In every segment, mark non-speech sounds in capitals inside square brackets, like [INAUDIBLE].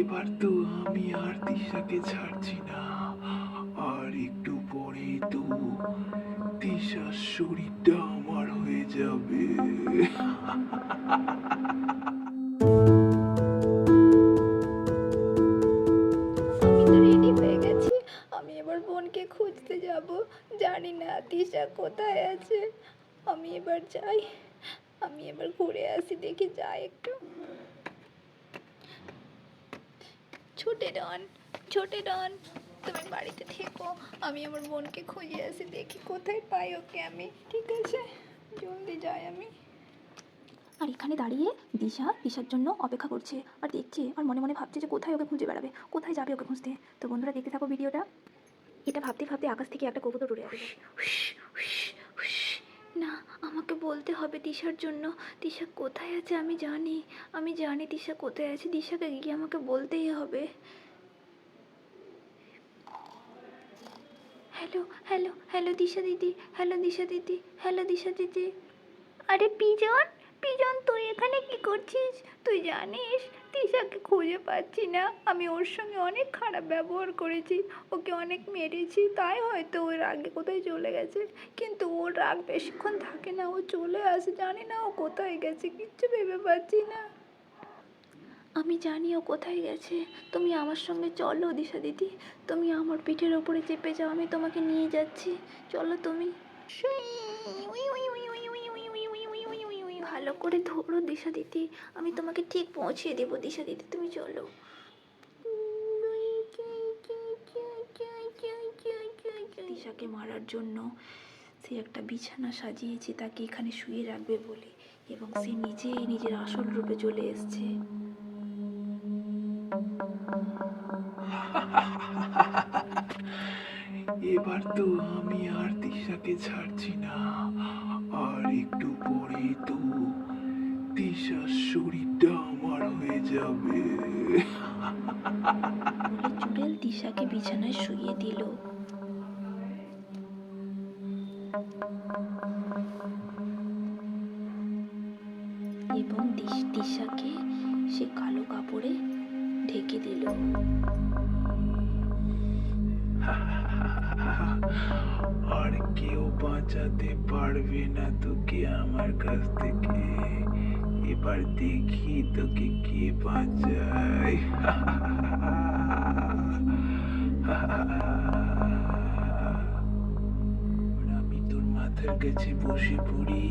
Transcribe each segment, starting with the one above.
এবার তো আমি আর তিশাকে ছাড়ছি না। আর একটু পরে তো তিশার শরীরটা আমার হয়ে যাবে। বোনকে খুঁজতে যাব। জানি না তিশা কোথায় আছে। আমি এবার যাই। আমি এবার ঘুরে আসি দেখি যাই একটু। ছোটে ডন ছোটে ডন তুমি বাড়িতে থেকো আমি আমার বোনকে খুঁজে আসি দেখি কোথায় পাই ওকে আমি ঠিক আছে? জলদি যাই আমি। আর এখানে দাঁড়িয়ে দিশা দিশার জন্য অপেক্ষা করছে আর দেখছে আর মনে মনে ভাবছে যে কোথায় ওকে খুঁজে বেড়াবে কোথায় যাবে ওকে খুঁজতে। তো বন্ধুরা দেখতে থাকো ভিডিওটা। এটা ভাবতে ভাবতে আকাশ থেকে একটা কবুতর উড়ে আসবে না, আমাকে বলতে হবে দিশার জন্য। দিশা কোথায় আছে আমি জানি। আমি জানি দিশা কোথায় আছে। দিশাকে গিয়ে আমাকে বলতেই হবে। হ্যালো হ্যালো হ্যালো দিশা দিদি, হ্যালো দিশা দিদি, হ্যালো দিশা দিদি। আরে পিজন পিজন তুই এখানে কি করছিস? তুই জানিস তিশাকে খুঁজে পাচ্ছি না। আমি ওর সঙ্গে অনেক খারাপ ব্যবহার করেছি। ওকে অনেক মেরেছি। তাই হয়তো ওর রাগে কোথায় চলে গেছে। কিন্তু ওর রাগ বেশিক্ষণ থাকে না। ও চলে আসে। জানি না ও কোথায় গেছে। কিচ্ছু ভেবে পাচ্ছি না। আমি জানি ও কোথায় গেছে। তুমি আমার সঙ্গে চলো দিশা দিদি। তুমি আমার পিঠের ওপরে চেপে যাও। আমি তোমাকে নিয়ে যাচ্ছি। চলো তুমি। ভালো করে ধরো, দিশা দিদি। আমি তোমাকে ঠিক পৌঁছিয়ে দেবো, দিশা দিদি, তুমি চলো। দিশাকে মারার জন্য সে একটা বিছানা সাজিয়েছে, তাকে এখানে শুয়ে রাখবে বলে। এবং সে নিজেই নিজের আসল রূপে চলে এসছে। এবার তো আমি আর দিশাকে ছাড়ছি না। আর একটু পরে তো তিশার শরীরটা আমার হয়ে যাবে। চুড়েল দিশাকে বিছানায় শুয়ে দিল। এবং দিশ- দিশাকে সে কালো কাপড়ে ঢেকে দিল। [LAUGHS] আর কেউ বাঁচাতে পারবে না তোকে আমার কাছ থেকে। এবার দেখি তোকে কে বাঁচায়। আমি তোর মাথার কাছে বসে পড়ি।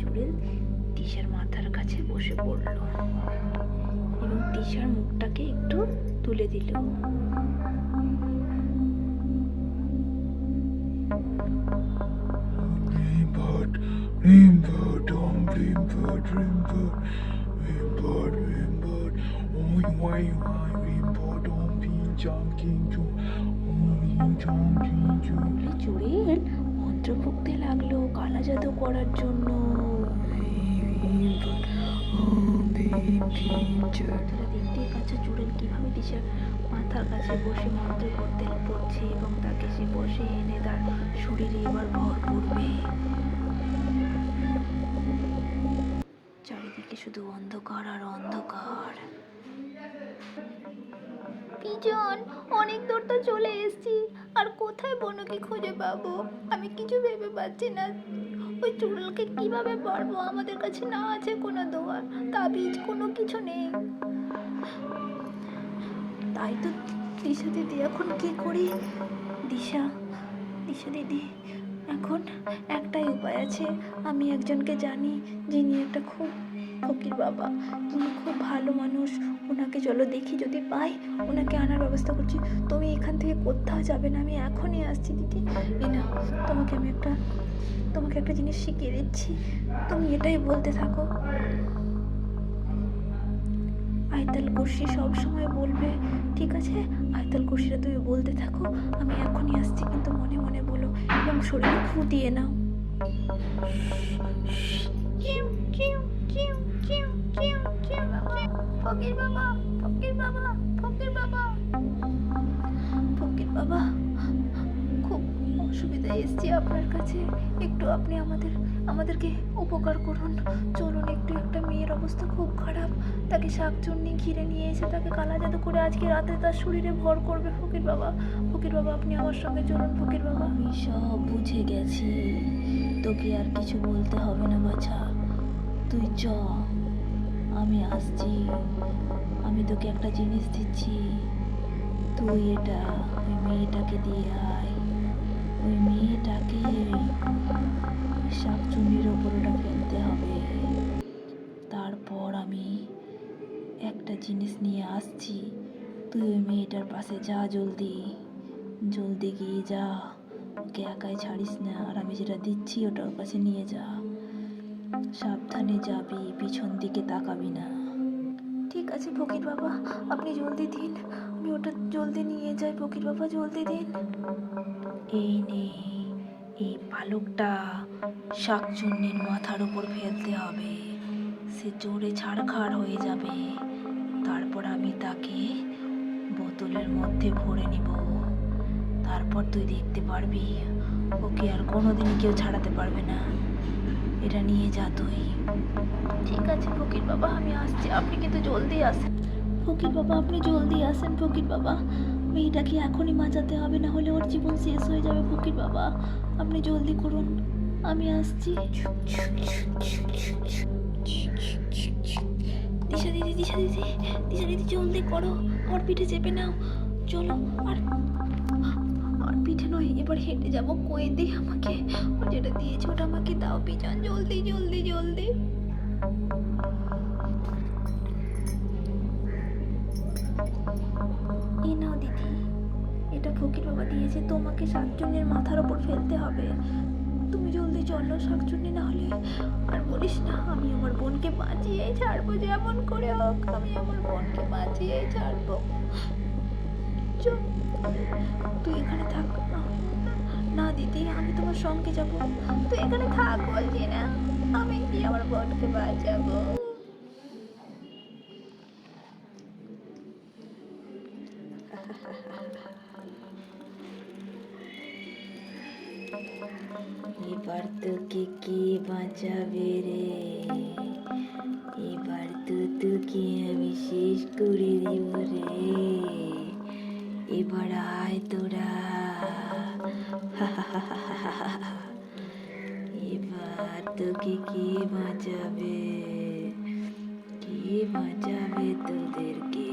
চুড়েল দিশার মাথার কাছে বসে পড়ল। এবং দিশার মুখটাকে একটু তুলে দিল। Rimbot, rimbot, rimbot, oi, oi, oi, rimbot, om pin chong king chong, om yin chong king. বলে চুড়েল মন্ত্র ফুঁকতে লাগল কালা জাদু করার জন্য দেখতেই পাচ্ছ চুড়েল কীভাবে দিশার মাথার কাছে বসে মন্ত্র করতে পড়ছে এবং তাকে সে বসে এনে তার শরীরে এবার ভর করবে শুধু অন্ধকার আর অন্ধকার। পিজন অনেক দূর তো চলে এসেছি। আর কোথায় বনুকে খুঁজে পাবো? আমি কিছু ভেবে পাচ্ছি না। ওই চুড়ালকে কীভাবে পারব? আমাদের কাছে না আছে কোনো দোয়ার। তাবিজ কোনো কিছু নেই। তাই তো দিশা দিদি এখন কি করি? দিশা দিশা দিদি, এখন একটাই উপায় আছে। আমি একজনকে জানি যিনি একটা খুব ফকির বাবা উনি খুব ভালো মানুষ। ওনাকে চলো দেখি, যদি পাই ওনাকে আনার ব্যবস্থা করছি। তুমি এখান থেকে কোথাও যাবে না, আমি এখনই আসছি, দিদি। এই না তোমাকে আমি একটা, তোমাকে একটা জিনিস শিখিয়ে দিচ্ছি। তুমি এটাই বলতে থাকো। আয়তাল কুর্সি সবসময় বলবে, ঠিক আছে, আয়তাল কুর্সিটা তুমি বলতে থাকো, আমি এখনই আসছি, কিন্তু মনে মনে বলো এবং শরীরে ফুটিয়ে নাও। ফকির বাবা ফকির বাবা ফকির বাবা। ফকির বাবা, খুব অসুবিধায় এসেছি আপনার কাছে। একটু আপনি আমাদের, আমাদেরকে উপকার করুন। চলুন, একটু একটা মেয়ের অবস্থা খুব খারাপ। তাকে শাকচুন্নি ঘিরে নিয়ে এসে তাকে কালা জাদু করে আজকে রাতে তার শরীরে ভর করবে ফকির বাবা। ফকির বাবা, আপনি আমার সঙ্গে চলুন, ফকির বাবা। আমি সব বুঝে গেছি। তোকে আর কিছু বলতে হবে না, বাছা। তুই চ। আমি আসছি। আমি তোকে একটা জিনিস দিচ্ছি। তুই এটা ওই মেয়েটাকে দিয়ে আয়। ওই মেয়েটাকে শাকচুন্নির ওপর ওটা ফেলতে হবে। তারপর আমি একটা জিনিস নিয়ে আসছি। তুই ওই মেয়েটার পাশে যা জলদি। জলদি গিয়ে যা। ওকে একাই ছাড়িস না। আর আমি যেটা দিচ্ছি, ওটা ওর কাছে নিয়ে যা। সাবধানে যাবি পিছন দিকে তাকাবি না। ঠিক আছে ফকির বাবা আপনি জলদি দিন। আমি ওটা জলদি নিয়ে যাই ফকির বাবা জলদি দিন। এই নে এই পালকটা শাকচুন্নির মাথার উপর ফেলতে হবে। সে জোরে ছাড়খাড় হয়ে যাবে। তারপর আমি তাকে বোতলের মধ্যে ভরে নিব। তারপর তুই দেখতে পারবি ওকে আর কোনোদিনই কেউ ছাড়াতে পারবে না। এটা নিয়ে যা তুই। ঠিক আছে, ফকির বাবা, আমি আসছি। আপনি কিন্তু জলদি আসেন। ফকির বাবা, আপনি জলদি আসেন, ফকির বাবা। মেয়েটাকে এখনই বাঁচাতে হবে, না হলে ওর জীবন শেষ হয়ে যাবে, ফকির বাবা। আপনি জলদি করুন। আমি আসছি। দিশা দিদি দিশা দিদি দিশা দিদি, জলদি করো। আমার পিঠে চেপে নাও। চলো, আর আর পিঠে নয়, এবার হেঁটে যাব কই দে আমাকে। ও যেটা দিয়েছে ওটা আমাকে দাও পিছন জলদি জলদি জলদি। এই নাও দিদি, এটা ফকির বাবা দিয়েছে, তোমাকে শাকচুন্নির মাথার ওপর ফেলতে হবে। তুমি জলদি চলো শাকচুন্নি না হলে আর বলিস না, আমি আমার বোনকে বাঁচিয়ে ছাড়বো, যেমন করে হোক, আমি আমার বোনকে বাঁচিয়ে ছাড়বো। চল তুই এখানে থাক। না দিদি, আমি তোমার সঙ্গে যাব। তুই এখানে থাক বলছি না। আমি গিয়ে আমার বোনকে বাঁচাবো। এবার তোকে কে বাঁচাবে রে? এবার তো তোকে আমি শেষ করে দিব রে। এবার আয় তোরা। এবার তোকে কে বাঁচাবে? কে বাঁচাবে তোদেরকে?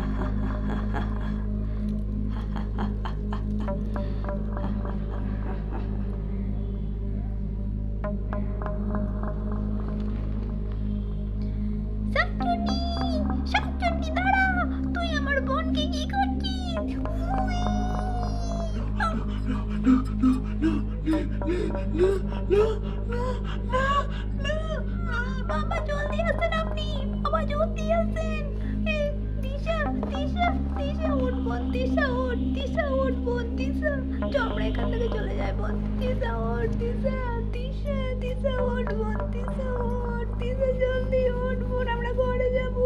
শাকচুন্নি দিশা দিশা উঠ বোন দিশা উঠ দিশা উঠ বোন দিশা। চ আমরা এখান থেকে চলে যাই বোন দিশা উঠ দিশা দিশা দিশা উঠ বোন দিশা উঠ দিশা, জলদি উঠ বোন, আমরা ঘরে যাব।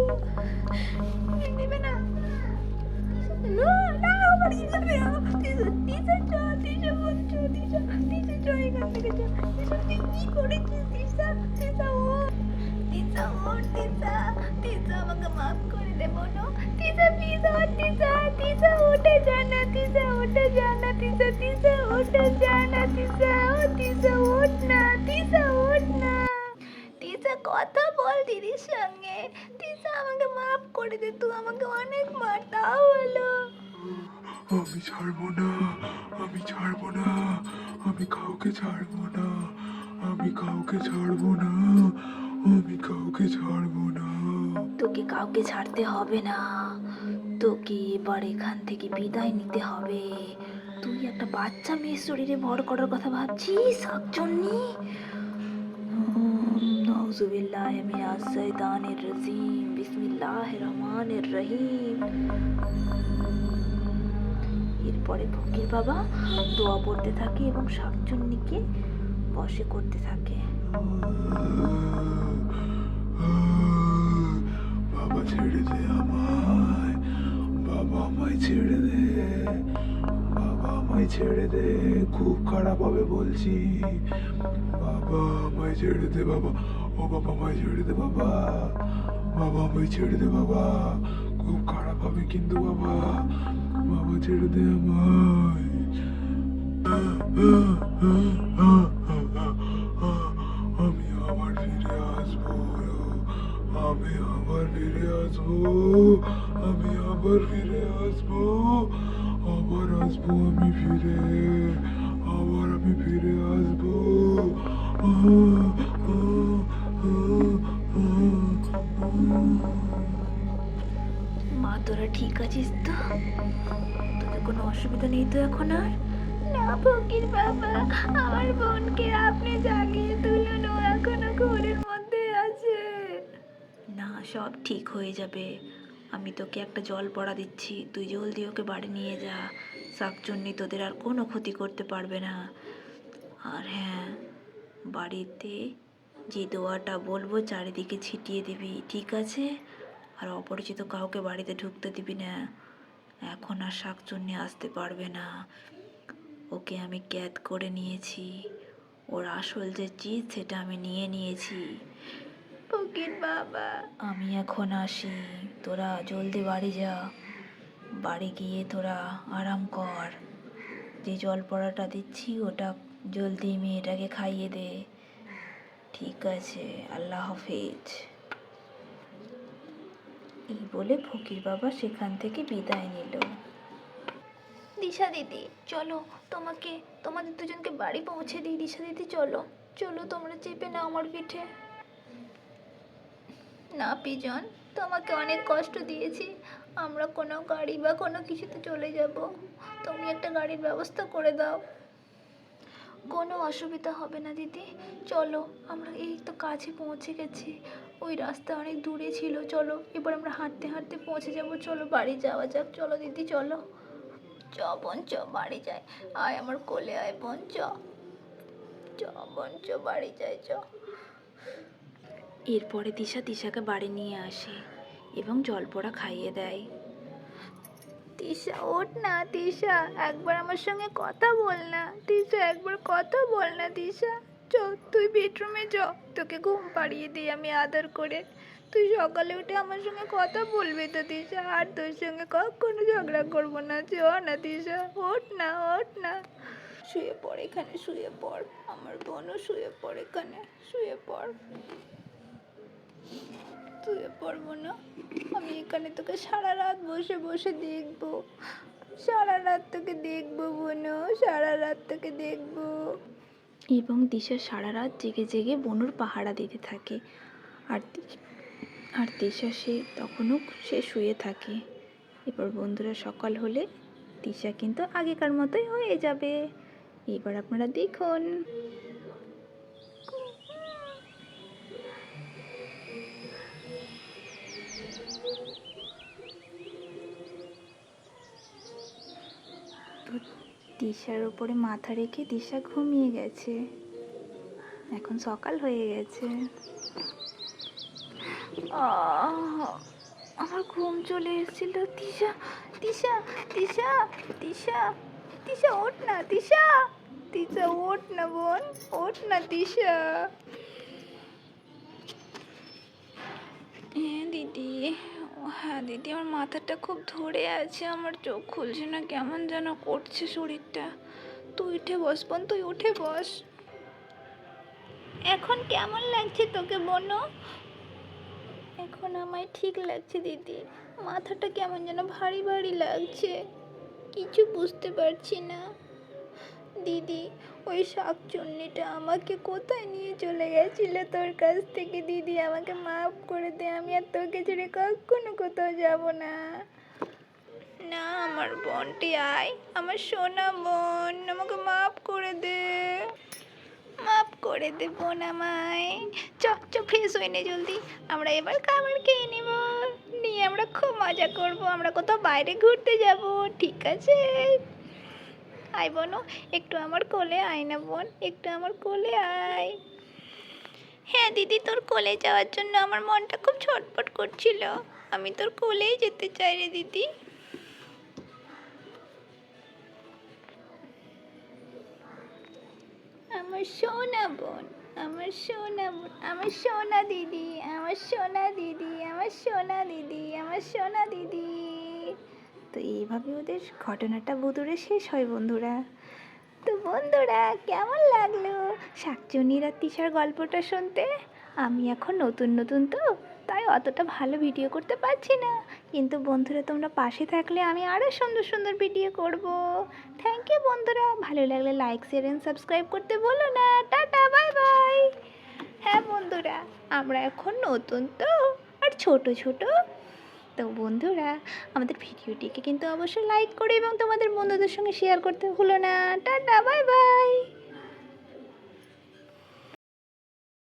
নেবে না? যাবে দিশা দিশা চ, দিশা, বোন, চ, দিশা দিশা এখান থেকে চ। দিশা দিশা? দিশা উঠ দিশা, ওঠ, দিশা দিশা, আমাকে মাফ করে দে বোনো দিশা প্লিজ ওঠ দিশা দিশা উঠে যা না দিশা উঠে যা না দিশা দিশা উঠে যা না দিশা ও দিশা ওঠ না দিশা ওঠ না। দিশা কথা বল দিদির সঙ্গে। দিশা আমাকে মাফ করে দে, তুই আমাকে অনেক মারতা হলো। আমি ছাড়বো না, আমি ছাড়বো না, আমি কাউকে ছাড়বো না, আমি কাউকে ছাড়বো না, আমি কাউকে ছাড়বো না। তোকে কাউকে ছাড়তে হবে না। তোকে এবার এখান থেকে বিদায় নিতে হবে। তুই একটা বাচ্চা মেয়ের শরীরে ভর করার কথা ভাবছিস, শাকচন্নি? নাউজুবিল্লাহ মিনাজ শাইতানির রাজিম, বিসমিল্লাহির রহমানির রহিম। এরপরে ফকির বাবা দোয়া পড়তে থাকে এবং শাকচুন্নিকে বসে করতে থাকে। বাবা ছেড়ে দে আমায়, বাবা আমায় ছেড়ে দে, বাবা আমায় ছেড়ে দে, খুব খারাপ হবে বলছি। বাবা আমায় ছেড়ে দে বাবা, ও বাবা আমায় ছেড়ে দে বাবা বাবা আমায় ছেড়ে দে বাবা, খুব খারাপ হবে কিন্তু বাবা বাবা ছেড়ে দে আমায়। আমি আবার ফিরে আসব আবার আসব আমি ফিরে আবার আমি ফিরে আসব। মা তোরা ঠিক আছিস তো? তোদের কোনো অসুবিধা নেই তো এখন আর? না ফকির বাবা আমার বোনকে আপনি জাগিয়ে তুলুন ও এখনও ঘোরের মধ্যে আছে। না সব ঠিক হয়ে যাবে। আমি তোকে একটা জল পড়া দিচ্ছি। তুই জলদি ওকে বাড়ি নিয়ে যা। শাকচুন্নি তোদের আর কোনো ক্ষতি করতে পারবে না। আর হ্যাঁ বাড়িতে যে দোয়াটা বলব চারিদিকে ছিটিয়ে দিবি ঠিক আছে? আর অপরিচিত কাউকে বাড়িতে ঢুকতে দিবি না। এখন আর শাকচুন্নি আসতে পারবে না। ওকে আমি ক্যাদ করে নিয়েছি। ওর আসল যে চিজ সেটা আমি নিয়ে নিয়েছি। ফকির বাবা। আমি এখন আসি। তোরা জলদি বাড়ি যা। বাড়ি গিয়ে তোরা আরাম কর। যে জল পড়াটা দিচ্ছি ওটা জলদি মেয়েটাকে খাইয়ে দে। ঠিক আছে আল্লাহ হাফেজ। এই বলে ফকির বাবা সেখান থেকে বিদায় নিল। দিশা দিদি চলো তোমাকে তোমাদের দুজনকে বাড়ি পৌঁছে দিই। দিশা দিদি চলো চলো তোমরা চেপে নাও আমার পিঠে। না পিজন। তোমাকে অনেক কষ্ট দিয়েছি। আমরা কোনো গাড়ি বা কোনো কিছুতে চলে যাব। তুমি একটা গাড়ির ব্যবস্থা করে দাও। কোনো অসুবিধা হবে না দিদি। চলো, আমরা এই তো কাছে পৌঁছে গেছি। ওই রাস্তা অনেক দূরে ছিল। চলো, এবার আমরা হাঁটতে হাঁটতে পৌঁছে যাব। চলো, বাড়ি যাওয়া যাক। চলো দিদি, চলো। চ বোন, চ, বাড়ি যাই। আয় আমার কোলে, আয় বোন, চ। চ বোন, চ, বাড়ি যাই, চ। এরপরে দিশা দিশাকে বাড়ি নিয়ে আসে এবং জলপোড়া খাইয়ে দেয়। তিশা ওঠ না তিশা একবার আমার সঙ্গে কথা বল না। তিশা একবার কথা বল না তিশা চ তুই বেডরুমে চ তোকে ঘুম পাড়িয়ে দিই আমি আদর করে। তুই সকালে উঠে আমার সঙ্গে কথা বলবি তো তিশা আর তোর সঙ্গে কখনো ঝগড়া করব না। চ না তিশা ওঠ না ওঠ না। শুয়ে পড় এখানে, শুয়ে পড়। আমার বোনও শুয়ে পড় এখানে, শুয়ে পড়। শুয়ে পড়ব না আমি এখানে তোকে সারা রাত বসে বসে দেখব। সারা রাত তোকে দেখব বোনো, সারা রাত তোকে দেখব। এবং দিশা সারা রাত জেগে জেগে বনুর পাহারা দিতে থাকে। আর আর দিশা সে তখনও সে শুয়ে থাকে। এবার বন্ধুরা সকাল হলে দিশা কিন্তু আগেকার মতোই হয়ে যাবে। এবার আপনারা দেখুন। দিশার ওপরে মাথা রেখে দিশা ঘুমিয়ে গেছে। এখন সকাল হয়ে গেছে। আমার ঘুম চলে এসেছিল। তিশা তিশা তিশা তিশা তিশা ওঠ না তিশা তিশা ওঠ না বোন, ওঠ না হ্যাঁ দিদি। হ্যাঁ দিদি, আমার মাথাটা খুব ধরে আছে, আমার চোখ খুলছে না, কেমন যেন করছে শরীরটা। তুই উঠে বস বোন, তুই উঠে বস। এখন কেমন লাগছে তোকে বোনো এখন আমায় ঠিক লাগছে, দিদি। মাথাটা কেমন যেন ভারী ভারী লাগছে। কিছু বুঝতে পারছি না। দিদি, ওই শাকচুন্নিটা আমাকে কোথায় নিয়ে চলে গেছিল তোর কাছ থেকে? দিদি, আমাকে মাফ করে দে, আমি আর তোকে ছেড়ে কখনো কোথাও যাব না। না, আমার বোনটি আয়, আমার সোনা বোন, আমাকে মাফ করে দে। মাফ করে দে বোন আমায়। চ চ ফ্রেশ হয়ে নে জলদি। আমরা এবার খাবার খেয়ে নেব। নিয়ে আমরা খুব মজা করব, আমরা কোথাও বাইরে ঘুরতে যাব, ঠিক আছে? আয় বোনো, একটু আমার কোলে আয় না বোন, একটু আমার কোলে আয়। হ্যাঁ দিদি, তোর কোলে যাওয়ার জন্য আমার মনটা খুব ছটপট করছিল। আমি তোর কোলেই যেতে চাই রে দিদি। আমার সোনা বোন, আমার সোনা বোন, আমার সোনা দিদি, আমার সোনা দিদি, আমার সোনা দিদি, আমার সোনা দিদি। তো এইভাবে ওদের ঘটনাটা বুদুরে শেষ হয় বন্ধুরা। তো বন্ধুরা, কেমন লাগল? শাকচুনির আর তিশার গল্পটা শুনতে? আমি এখন নতুন নতুন তো, তাই অতটা ভালো ভিডিও করতে পারছি না। কিন্তু বন্ধুরা, তোমরা পাশে থাকলে আমি আরও সুন্দর সুন্দর ভিডিও করব। থ্যাংক ইউ বন্ধুরা। ভালো লাগলে লাইক শেয়ার অ্যান্ড সাবস্ক্রাইব করতে বলো না। টাটা বাই বাই হ্যাঁ বন্ধুরা, আমরা এখন নতুন তো, আর ছোট ছোট তো বন্ধুরা, আমাদের ভিডিওটিকে কিন্তু অবশ্যই লাইক করে এবং তোমাদের বন্ধুদের সঙ্গে শেয়ার করতে ভুলো না। Tata bye bye